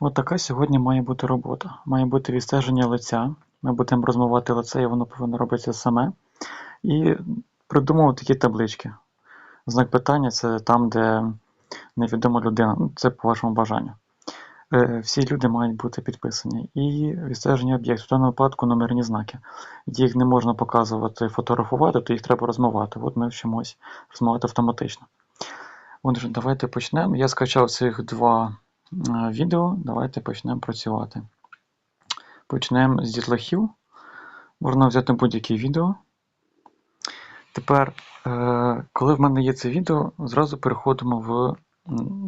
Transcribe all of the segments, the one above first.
От така сьогодні має бути робота. Має бути відстеження лиця. Ми будемо розмивати лице, і воно повинно робитися саме. І придумувати такі таблички. Знак питання це там, де невідома людина. Ну, Це по вашому бажанню. Е, Всі люди мають бути підписані. І відстеження об'єкту. В даному випадку номерні знаки. Їх не можна показувати, фотографувати, то їх треба розмивати. От ми вчимось розмивати автоматично. Отже, давайте почнемо. Я скачав цих два відео. Давайте почнемо працювати. Почнемо з дітлахів. Можна взяти будь-яке відео. Тепер, е, коли в мене є це відео, зразу переходимо в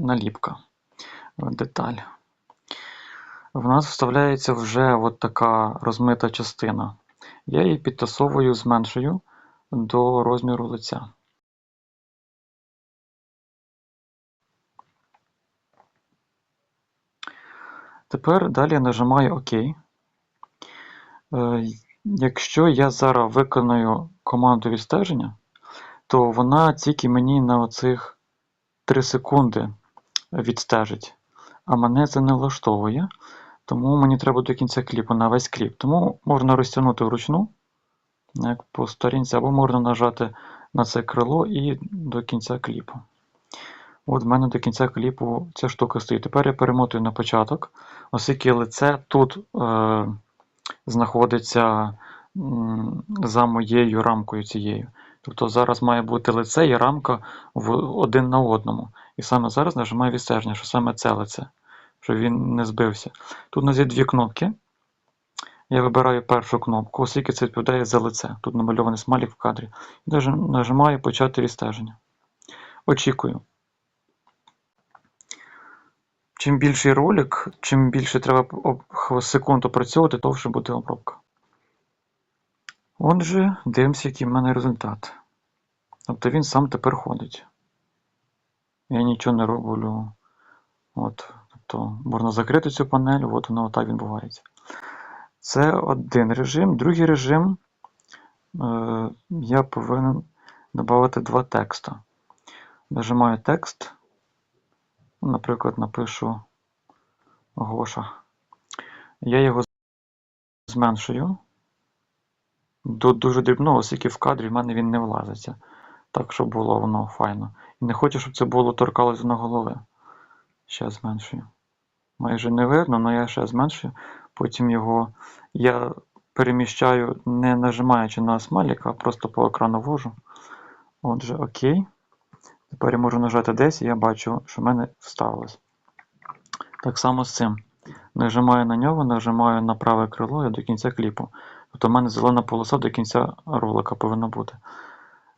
наліпка, в деталь. В нас вставляється вже от така розмита частина. Я її підтасовую, зменшую до розміру лиця. Тепер далі нажимаю ОК. Е, Якщо я зараз виконую команду відстеження, то вона тільки мені на оцих 3 секунди відстежить. А мене це не влаштовує, тому мені треба до кінця кліпу, на весь кліп. Тому можна розтягнути вручну, як по сторінці, або можна нажати на це крило і до кінця кліпу. От в мене до кінця кліпу ця штука стоїть. Тепер я перемотую на початок, оскільки лице тут е, знаходиться м, за моєю рамкою цією. Тобто зараз має бути лице і рамка в один на одному. І саме зараз нажимаю відстеження, що саме це лице, щоб він не збився. Тут у нас є дві кнопки. Я вибираю першу кнопку, оскільки це відповідає за лице. Тут намальований смайлик в кадрі. І нажимаю почати відстеження. Очікую. Чим більший ролик, чим більше треба секунд опрацьовувати, довше буде обробка. Отже, дивимося, який в мене результат. Тобто він сам тепер ходить. Я нічого не роблю. От, тобто можна закрити цю панель, от воно отак відбувається. Це один режим. Другий режим е, я повинен додати два текста. Нажимаю текст. Наприклад, напишу Гоша. Я його зменшую до дуже дрібного, оскільки в кадрі в мене він не влазиться. Так, щоб було воно файно. І не хочу, щоб це було торкалося на голови. Ще зменшую. Майже не видно, але я ще зменшую. Потім його я переміщаю, не нажимаючи на смайлик, а просто по екрану ввожу. Отже, окей. Тепер я можу нажати десь, і я бачу, що в мене вставилось. Так само з цим. Нажимаю на нього, нажимаю на праве крило і до кінця кліпу. Тобто в мене зелена полоса до кінця ролика повинна бути.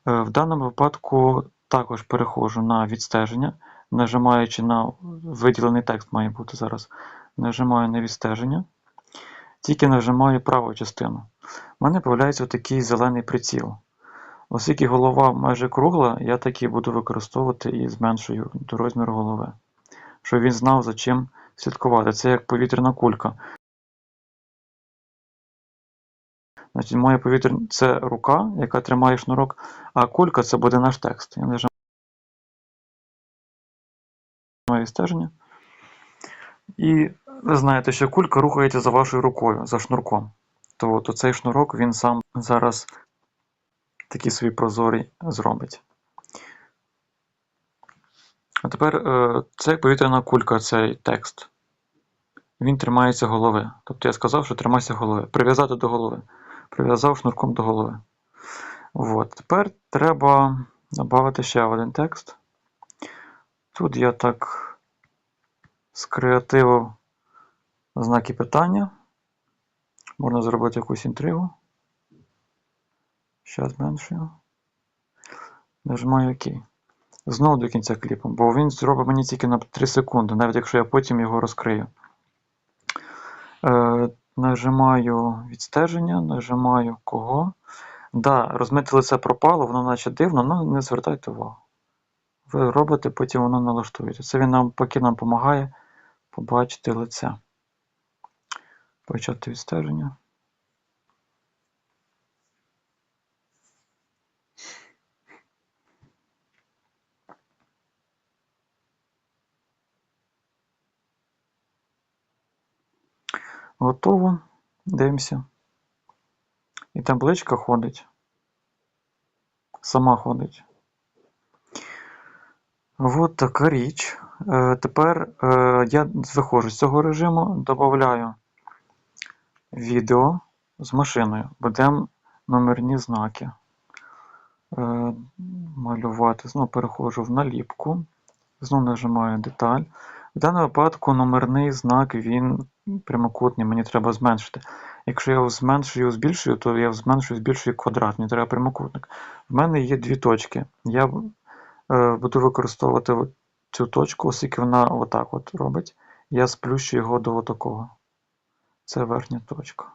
Е, В даному випадку також переходжу на відстеження, нажимаючи на виділений текст має бути зараз. Нажимаю на відстеження. Тільки нажимаю праву частину. У мене з'являється такий зелений приціл. Оскільки голова майже кругла, я таки буду використовувати і зменшую до розміру голови. Щоб він знав, за чим слідкувати. Це як повітряна кулька. Значить, моє повітря це рука, яка тримає шнурок, а кулька це буде наш текст. Я нажимаю стеження. І ви знаєте, що кулька рухається за вашою рукою, за шнурком. То, то цей шнурок він сам зараз такий свій прозорий зробить. А тепер е, це як повітряна кулька, цей текст. Він тримається голови. Тобто я сказав, що тримайся голови. Прив'язати до голови. Прив'язав шнурком до голови. От. Тепер треба додати ще один текст. Тут я так скреативив знаки питання. Можна зробити якусь інтригу. Ще зменшую. Нажимаю ОК. Знову до кінця кліпу, бо він зробить мені тільки на 3 секунди, навіть якщо я потім його розкрию. Е, нажимаю відстеження, нажимаю кого. Да, розмите лице пропало, воно наче дивно, але не звертайте увагу. Ви робите, потім воно налаштується. Це він нам поки нам допомагає побачити лице. Почати відстеження. Готово. Дивимося. І табличка ходить. Сама ходить. От така річ. Е, тепер е, я виходжу з цього режиму, додаю відео з машиною. Будемо номерні знаки. Е, малювати. Знову переходжу в наліпку. Знову нажимаю деталь. В даному випадку номерний знак він прямокутний, мені треба зменшити. Якщо я його зменшую, збільшую, то я зменшую, збільшую квадрат, мені треба прямокутник. В мене є дві точки. Я е, буду використовувати цю точку, оскільки вона отак от робить. Я сплющу його до такого. Це верхня точка.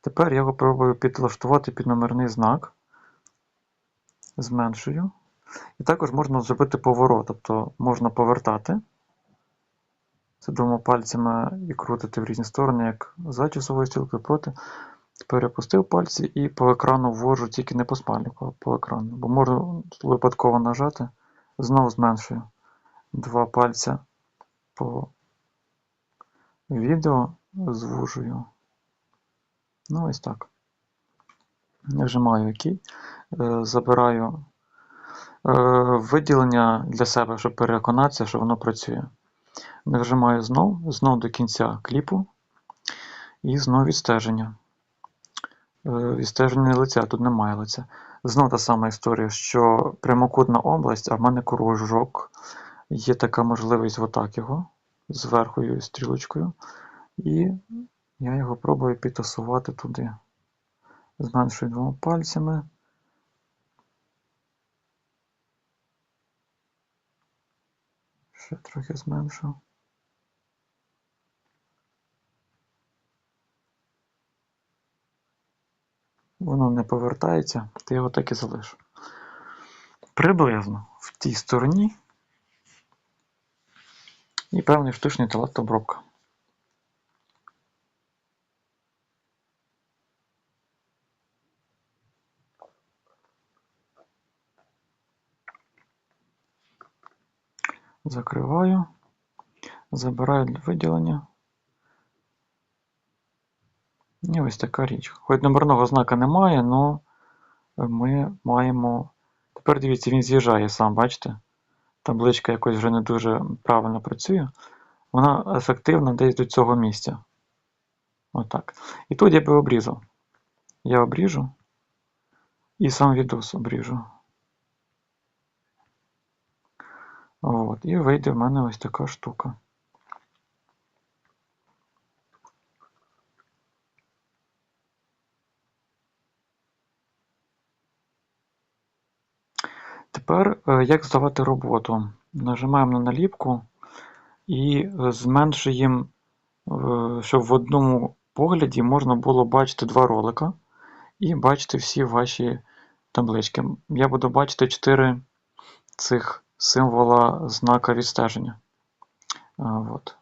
Тепер я його пробую підлаштувати під номерний знак. Зменшую. І також можна зробити поворот, тобто можна повертати. Це двома пальцями і крутити в різні сторони, як за часовою стрілкою проти. Перепустив пальці і по екрану ввожу тільки не по спальнику, а по екрану. Бо можу випадково нажати, знову зменшую два пальця по відео, звужую. Ну, ось так. Нажимаю ОК, забираю е, виділення для себе, щоб переконатися, що воно працює. Нажимаю знов, знов до кінця кліпу і знов відстеження. Е, Відстеження лиця, тут немає лиця. Знов та сама історія, що прямокутна область, а в мене кружок. Є така можливість отак його з верхою стрілочкою. І я його пробую підтасувати туди. Зменшую двома пальцями. Ще трохи зменшу. Воно не повертається, ти його так і залиш. Приблизно в тій стороні і певний штучний талант обробка. Закриваю, забираю для виділення. І ось така річ. Хоч номерного знака немає, але ми маємо. Тепер дивіться, він з'їжджає сам, бачите? Табличка якось вже не дуже правильно працює. Вона ефективна десь до цього місця. Отак. І тут я би обрізав. Я обріжу і сам відос обріжу. От, і вийде в мене ось така штука. Тепер е, як здавати роботу? Нажимаємо на наліпку і е, зменшуємо, е, щоб в одному погляді можна було бачити два ролика і бачити всі ваші таблички. Я буду бачити 4 цих символа знака відстеження. От.